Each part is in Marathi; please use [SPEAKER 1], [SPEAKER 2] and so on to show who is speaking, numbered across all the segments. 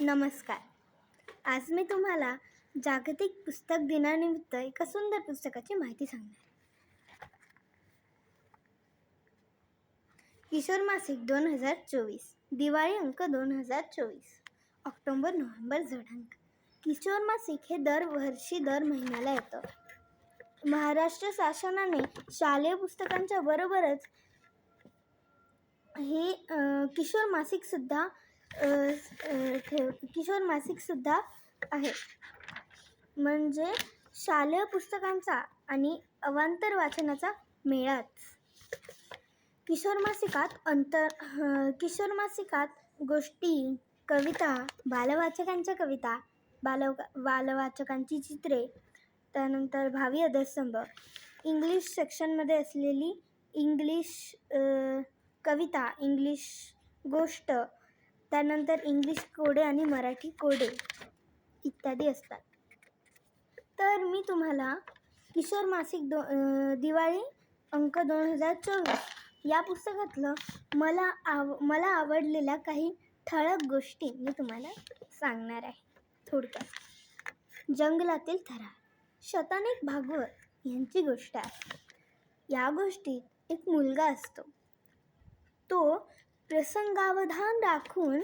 [SPEAKER 1] नमस्कार. आज मी तुम्हाला जागतिक पुस्तक दिनानिमित्त एका सुंदर पुस्तकाची माहिती सांगणार किशोर मासिक दोन हजार चोवीस दिवाळी अंक दोन हजार चोवीस ऑक्टोबर नोव्हेंबर जडांक. किशोर मासिक हे दरवर्षी दर महिन्याला येतं. महाराष्ट्र शासनाने शालेय पुस्तकांच्या बरोबरच हे किशोर मासिकसुद्धा ठेव किशोर मासिकसुद्धा आहे. म्हणजे शालेय पुस्तकांचा आणि अवांतर वाचनाचा मेळाच. किशोर मासिकात अंतर किशोर मासिकात गोष्टी कविता बालवाचकांच्या कविता बाल बालवाचकांची चित्रे त्यानंतर भावी अधस्तंभ इंग्लिश सेक्शनमध्ये असलेली इंग्लिश कविता इंग्लिश गोष्ट त्यानंतर इंग्लिश कोडे आणि मराठी कोडे इत्यादी असतात. तर मी तुम्हाला किशोर मासिक दो दिवाळी अंक दोन हजार चोवीस या पुस्तकातलं मला आव मला आवडलेल्या काही ठळक गोष्टी मी तुम्हाला सांगणार आहे. थोडक्यात. जंगलातील थरा शतानेक भागवत यांची गोष्ट आहे. या गोष्टीत एक मुलगा असतो. तो प्रसंगावधान राखून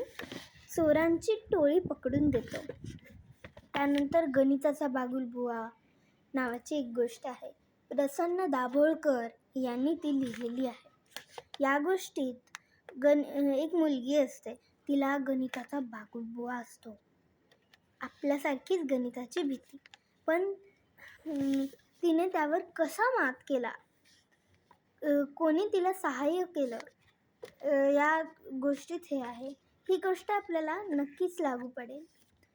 [SPEAKER 1] चोरांची टोळी पकडून देतो. त्यानंतर गणिताचा बागुलबुवा नावाची एक गोष्ट आहे. प्रसन्न दाभोळकर यांनी ती लिहिलेली आहे. या गोष्टीत गण एक मुलगी असते. तिला गणिताचा बागुलबुवा असतो. आपल्यासारखीच गणिताची भीती. पण तिने त्यावर कसा मात केला? कोणी तिला सहाय्य केलं? या गोष्टीत हे आहे. ही गोष्ट आपल्याला नक्कीच लागू पडेल.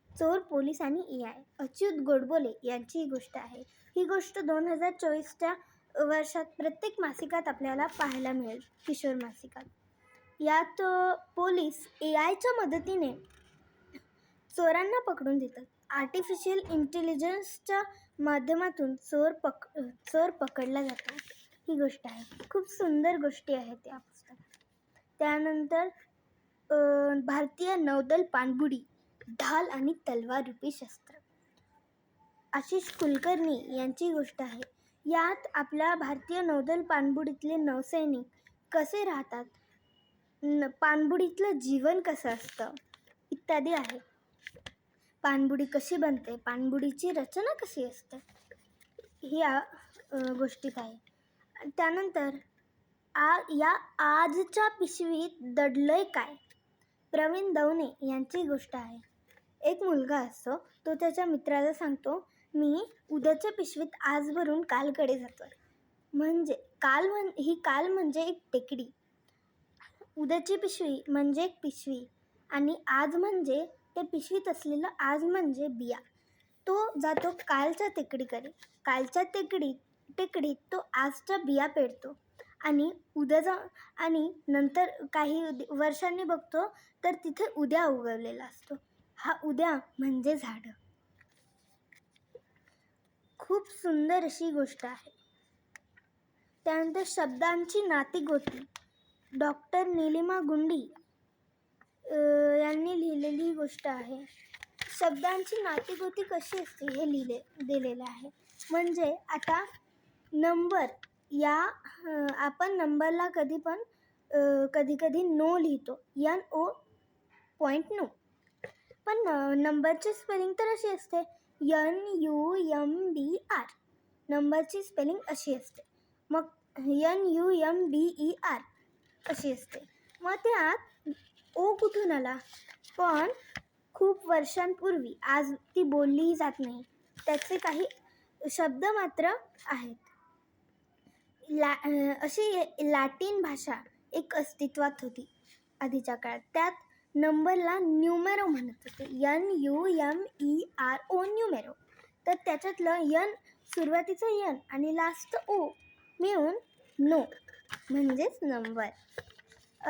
[SPEAKER 1] चोर पोलीस आणि ए आय अच्युत गोडबोले यांची ही गोष्ट आहे. ही गोष्ट दोन हजार चोवीसच्या वर्षात प्रत्येक मासिकात आपल्याला पाहायला मिळेल किशोर मासिकात. यात पोलीस ए आयच्या मदतीने चोरांना पकडून देतात. आर्टिफिशियल इंटेलिजन्सच्या माध्यमातून चोर पक चोर पकडला जातो ही गोष्ट आहे. खूप सुंदर गोष्टी आहेत या पुस्तकात. त्यानंतर भारतीय नौदल पाणबुडी ढाल आणि तलवार रूपी शस्त्र. आशिष कुलकर्णी यांची गोष्ट आहे. यात आपल्या भारतीय नौदल पाणबुडीतले नौसैनिक कसे राहतात? न पाणबुडीतलं जीवन कसं असतं? इत्यादी आहे. पाणबुडी कशी बनते? पाणबुडीची रचना कशी असते? ही या गोष्टीत आहे त्यानंतर आ या आजच्या पिशवीत दडलंय काय? प्रवीण दवणे यांची गोष्ट आहे. एक मुलगा असतो तो त्याच्या मित्राला सांगतो मी उद्याच्या पिशवीत आज भरून कालकडे जातो म्हणजे काल म्हण ही काल म्हणजे एक टेकडी. उद्याची पिशवी म्हणजे एक पिशवी आणि आज म्हणजे ते पिशवीत असलेलं आज म्हणजे बिया. तो जातो कालच्या टेकडीकडे. कालच्या टेकडीत टेकडीत तो आजच्या बिया पेरतो. आणि उद्या जा आणि नंतर काही वर्षांनी बघतो तर तिथे उद्या उगवलेला असतो. हा उद्या म्हणजे झाडं. खूप सुंदर अशी गोष्ट आहे. त्यानंतर शब्दांची नातीगोती डॉक्टर निलिमा गुंडी यांनी लिहिलेली ही गोष्ट आहे. शब्दांची नातीगोती कशी असते हे लिहिले दिलेलं आहे. म्हणजे आता नंबर या आपण नंबरला कधी पण कधी कधी नो लिहितो. यन ओ पॉईंट नो पण नंबरची स्पेलिंग तर अशी असते. N U M B R नंबरची स्पेलिंग अशी असते. मग N U M B E R अशी असते. मग त्यात ओ कुठून आला? पण खूप वर्षांपूर्वी आज ती बोललीही जात नाही. त्याचे काही शब्द मात्र आहेत. ला अशी लॅटिन भाषा एक अस्तित्वात होती आधीच्या काळात. त्यात नंबरला न्यूमेरो म्हणत होते. N U M E R O numero. तर त्याच्यातलं यन सुरुवातीचं यन आणि लास्ट ओ मिळून नो म्हणजेच नंबर.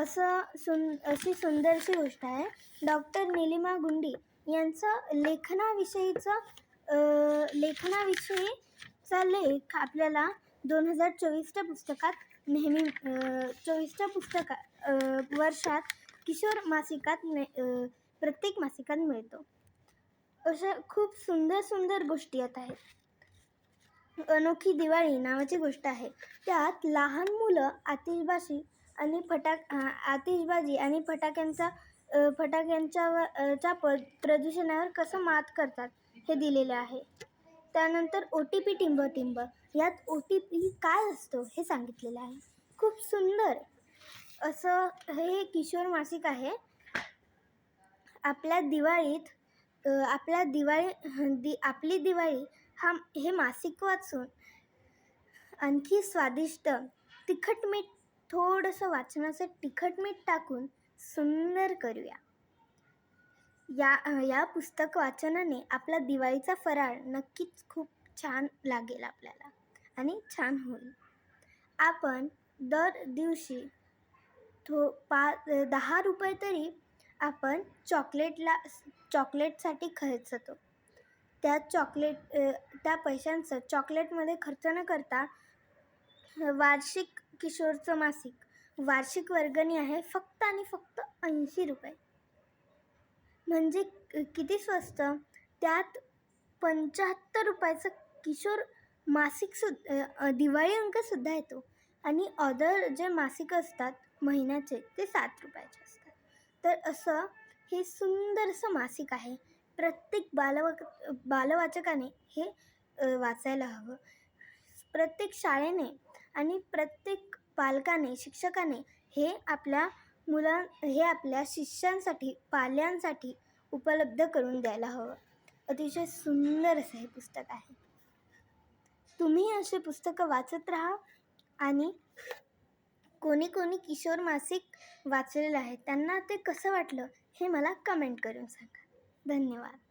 [SPEAKER 1] असं सुन अशी सुंदरशी गोष्ट आहे. डॉक्टर निलिमा गुंडी यांचं लेखनाविषयीचं लेखनाविषयीचा लेख आपल्याला दोन हजार चोवीसच्या पुस्तकात नेहमी चोवीसच्या पुस्तका वर्षात किशोर मासिकात ने प्रत्येक मासिकात मिळतो. अशा खूप सुंदर सुंदर गोष्टी येत आहेत. अनोखी दिवाळी नावाची गोष्ट आहे. त्यात लहान मुलं आतिषबाजी आणि फटाक आतिषबाजी आणि फटाक्यांचा फटाक्यांच्या च्या प्रदूषणावर कसं मात करतात हे दिलेले आहे. त्यानंतर ओ टी पी टिंब टिंब यात ओ टी पी काय असतो हे सांगितलेलं आहे. खूप सुंदर. असं हे किशोर मासिक आहे. आपल्या दिवाळीत आपला आपल्या दिवाळी दि आपली दिवाळी हा हे मासिक वाचून आणखी स्वादिष्ट तिखट मीठ थोडंसं वाचनाचं तिखट मीठ टाकून सुंदर करूया. या या पुस्तक वाचनाने आपला दिवाळीचा फराळ नक्कीच खूप छान लागेल आपल्याला आणि छान होईल. आपण दर दिवशी थो पा दहा रुपये तरी आपण चॉकलेटला चॉकलेटसाठी खर्चतो त्या चॉकलेट त्या पैशांचं चॉकलेटमध्ये खर्च न करता वार्षिक किशोरचं मासिक वार्षिक वर्गणी आहे फक्त आणि फक्त ऐंशी रुपये. म्हणजे किती स्वस्त? त्यात पंच्याहत्तर रुपयाचं किशोर मासिक सु दिवाळी अंकसुद्धा येतो. आणि ऑदर जे मासिक असतात महिन्याचे ते सात रुपयाचे असतात. तर असं हे सुंदरसं मासिक आहे. प्रत्येक बालवाक बालवाचकाने हे वाचायला हवं. प्रत्येक शाळेने आणि प्रत्येक पालकाने शिक्षकाने हे आपल्या मुलां हे आपल्या शिष्यांसाठी पाल्यांसाठी उपलब्ध करून द्यायला हवं. अतिशय सुंदर असं हे पुस्तक आहे. तुम्ही असे पुस्तकं वाचत राहा आणि कोणी कोणी किशोर मासिक वाचलेलं आहे त्यांना ते कसं वाटलं हे मला कमेंट करून सांगा. धन्यवाद.